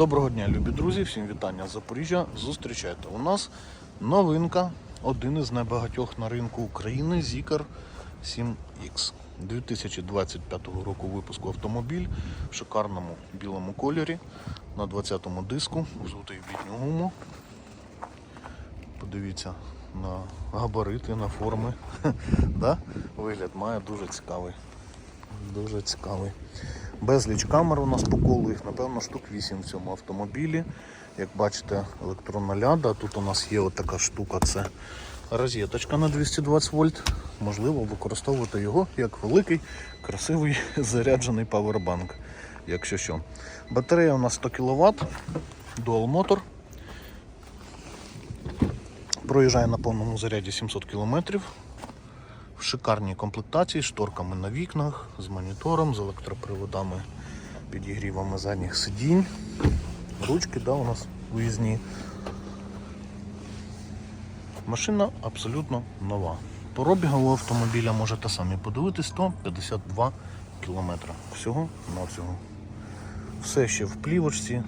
Доброго дня, любі друзі, всім вітання з Запоріжжя. Зустрічайте. У нас новинка, один із найбагатьох на ринку України Zikar 7X. 2025 року випуску автомобіль в шикарному білому кольорі на 20-му диску, взутий в літню гуму. Подивіться на габарити, на форми. Вигляд має дуже цікавий. Дуже цікавий. Безліч камер у нас по колу, їх напевно штук 8 в цьому автомобілі. Як бачите, електронна ляда. Тут у нас є отака штука, це розеточка на 220 вольт. Можливо, використовувати його як великий, красивий заряджений павербанк. Якщо що. Батарея у нас 100 кВт, Dual Motor. Проїжджає на повному заряді 700 км. В шикарній комплектації, шторками на вікнах, з монітором, з електроприводами, підігрівами задніх сидінь. Ручки да, у нас виїзні. Машина абсолютно нова. По пробігу автомобіля можете самі подивитись 152 км. Всього на всього. Все ще в плівочці,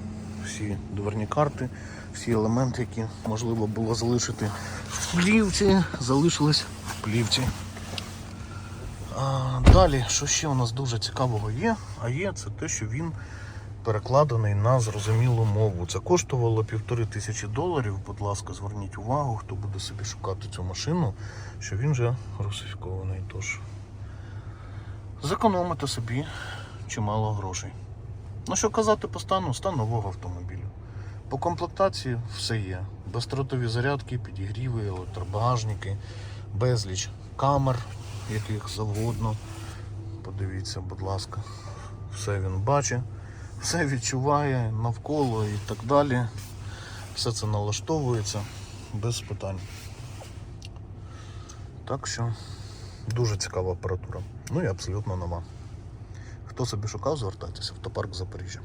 всі дверні карти, всі елементи, які можливо було залишити в плівці, залишились в плівці. Далі, що ще у нас дуже цікавого є, а є це те, що він перекладений на зрозумілу мову. Це коштувало півтори тисячі доларів. Будь ласка, зверніть увагу, хто буде собі шукати цю машину, що він вже русифікований. Тож зекономите собі чимало грошей. Ну що казати по стану, стан нового автомобіля. По комплектації все є. Бездротові зарядки, підігріви, електробагажники, безліч камер, яких завгодно. Подивіться, будь ласка, все він бачить, все відчуває навколо і так далі. Все це налаштовується без питань. Так що дуже цікава апаратура. Ну і абсолютно нова. Хто собі шукав, звертайтеся. в Автопарк Запоріжжя.